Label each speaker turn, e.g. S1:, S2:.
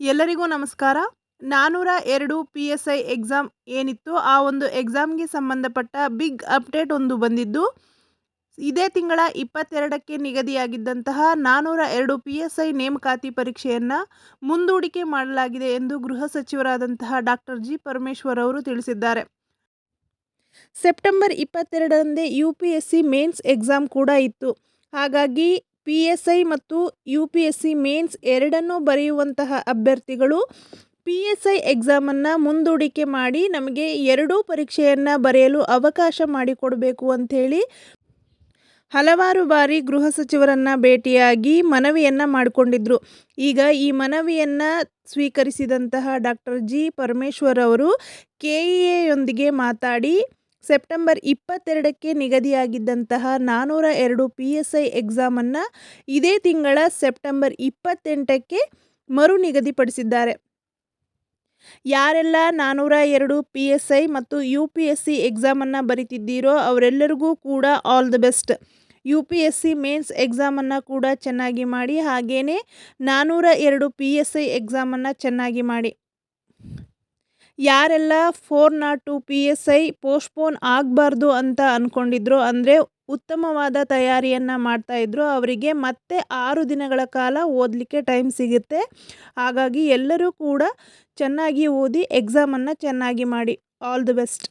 S1: ಎಲ್ಲರಿಗೂ ನಮಸ್ಕಾರ. ನಾನ್ನೂರ ಎರಡು ಪಿ ಎಸ್ ಐ ಎಕ್ಸಾಮ್ ಏನಿತ್ತು ಆ ಒಂದು ಎಕ್ಸಾಮ್ಗೆ ಸಂಬಂಧಪಟ್ಟ ಬಿಗ್ ಅಪ್ಡೇಟ್ ಒಂದು ಬಂದಿದ್ದು, ಇದೇ ತಿಂಗಳ ಇಪ್ಪತ್ತೆರಡಕ್ಕೆ ನಿಗದಿಯಾಗಿದ್ದಂತಹ ನಾನ್ನೂರ ಎರಡು ಪಿ ಎಸ್ ಐ ನೇಮಕಾತಿ ಪರೀಕ್ಷೆಯನ್ನು ಮುಂದೂಡಿಕೆ ಮಾಡಲಾಗಿದೆ ಎಂದು ಗೃಹ ಸಚಿವರಾದಂತಹ ಡಾಕ್ಟರ್ ಜಿ. ಪರಮೇಶ್ವರ್ ಅವರು ತಿಳಿಸಿದ್ದಾರೆ. September ಇಪ್ಪತ್ತೆರಡರಂದೇ U P S C mains exam ಕೂಡ ಇತ್ತು. ಹಾಗಾಗಿ ಪಿ ಎಸ್ ಐ ಮತ್ತು U P S C mains ಎರಡನ್ನೂ ಬರೆಯುವಂತಹ ಅಭ್ಯರ್ಥಿಗಳು ಪಿ ಎಸ್ ಐ ಎಕ್ಸಾಮನ್ನು ಮುಂದೂಡಿಕೆ ಮಾಡಿ ನಮಗೆ ಎರಡೂ ಪರೀಕ್ಷೆಯನ್ನು ಬರೆಯಲು ಅವಕಾಶ ಮಾಡಿಕೊಡಬೇಕು ಅಂಥೇಳಿ ಹಲವಾರು ಬಾರಿ ಗೃಹ ಸಚಿವರನ್ನು ಭೇಟಿಯಾಗಿ ಮನವಿಯನ್ನು ಮಾಡಿಕೊಂಡಿದ್ರು. ಈಗ ಈ ಮನವಿಯನ್ನು ಸ್ವೀಕರಿಸಿದಂತಹ ಡಾಕ್ಟರ್ ಜಿ ಪರಮೇಶ್ವರ್ ಅವರು ಕೆ ಇ ಎಯೊಂದಿಗೆ ಮಾತಾಡಿ ಸೆಪ್ಟೆಂಬರ್ ಇಪ್ಪತ್ತೆರಡಕ್ಕೆ ನಿಗದಿಯಾಗಿದ್ದಂತಹ ನಾನ್ನೂರ ಎರಡು ಪಿ ಎಸ್ ಐ ಎಕ್ಸಾಮನ್ನು ಇದೇ ತಿಂಗಳ ಸೆಪ್ಟೆಂಬರ್ ಇಪ್ಪತ್ತೆಂಟಕ್ಕೆ ಮರು ನಿಗದಿಪಡಿಸಿದ್ದಾರೆ ಯಾರೆಲ್ಲ ನಾನ್ನೂರ ಎರಡು ಪಿ ಎಸ್ ಐ ಮತ್ತು ಯು ಪಿ ಎಸ್ ಸಿ ಎಕ್ಸಾಮನ್ನು ಬರಿತಿದ್ದೀರೋ ಅವರೆಲ್ಲರಿಗೂ ಕೂಡ all the best. U P S C mains ಎಕ್ಸಾಮನ್ನು ಕೂಡ ಚೆನ್ನಾಗಿ ಮಾಡಿ ಹಾಗೆಯೇ ನಾನ್ನೂರ ಎರಡು ಪಿ ಎಸ್ ಐ ಎಕ್ಸಾಮನ್ನು ಚೆನ್ನಾಗಿ ಮಾಡಿ. ಯಾರೆಲ್ಲ four nought two P S I postpone ಆಗಬಾರ್ದು ಅಂತ ಅಂದ್ಕೊಂಡಿದ್ರು ಅಂದರೆ ಉತ್ತಮವಾದ ತಯಾರಿಯನ್ನು ಮಾಡ್ತಾಯಿದ್ರು ಅವರಿಗೆ ಮತ್ತೆ ಆರು ದಿನಗಳ ಕಾಲ ಓದಲಿಕ್ಕೆ ಟೈಮ್ ಸಿಗುತ್ತೆ. ಹಾಗಾಗಿ ಎಲ್ಲರೂ ಕೂಡ ಚೆನ್ನಾಗಿ ಓದಿ ಎಕ್ಸಾಮನ್ನು ಚೆನ್ನಾಗಿ ಮಾಡಿ. All the best